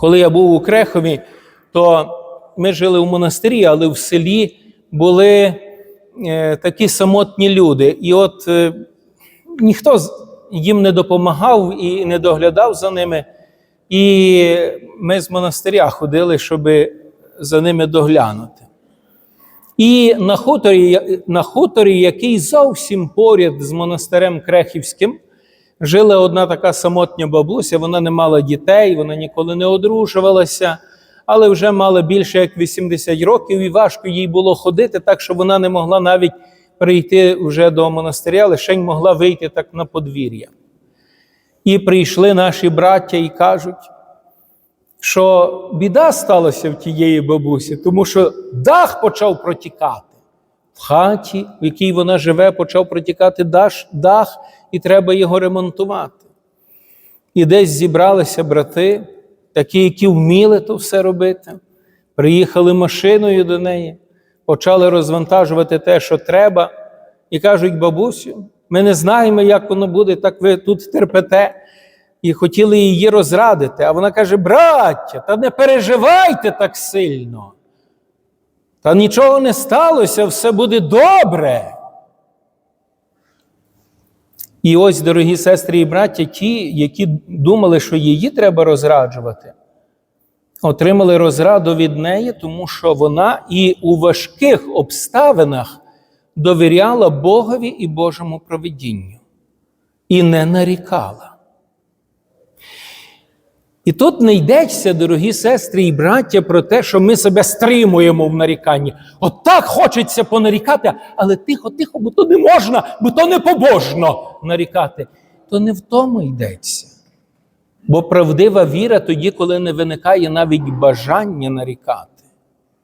Коли я був у Крехові, то ми жили в монастирі, але в селі були е, такі самотні люди. І от е, ніхто їм не допомагав і не доглядав за ними. І ми з монастиря ходили, щоб за ними доглянути. І на хуторі, на хуторі, який зовсім поряд з монастирем Крехівським, жила одна така самотня бабуся. Вона не мала дітей, вона ніколи не одружувалася, але вже мала більше як 80 років, і важко їй було ходити, так що вона не могла навіть прийти вже до монастиря, лише могла вийти так на подвір'я. І прийшли наші браття і кажуть, що біда сталася в тієї бабусі, тому що дах почав протікати. В хаті, в якій вона живе, почав протікати дах, і треба його ремонтувати. І десь зібралися брати, такі, які вміли то все робити, приїхали машиною до неї, почали розвантажувати те, що треба, і кажуть, бабусю, ми не знаємо, як воно буде, так ви тут терпете. І хотіли її розрадити. А вона каже: браття, та не переживайте так сильно. Та нічого не сталося, все буде добре. І ось, дорогі сестри і браття, ті, які думали, що її треба розраджувати, отримали розраду від неї, тому що вона і у важких обставинах довіряла Богові і Божому провидінню і не нарікала. І тут не йдеться, дорогі сестри і браття, про те, що ми себе стримуємо в наріканні. От так хочеться понарікати, але тихо, тихо, бо то не можна, бо то не побожно нарікати. То не в тому йдеться. Бо правдива віра тоді, коли не виникає навіть бажання нарікати.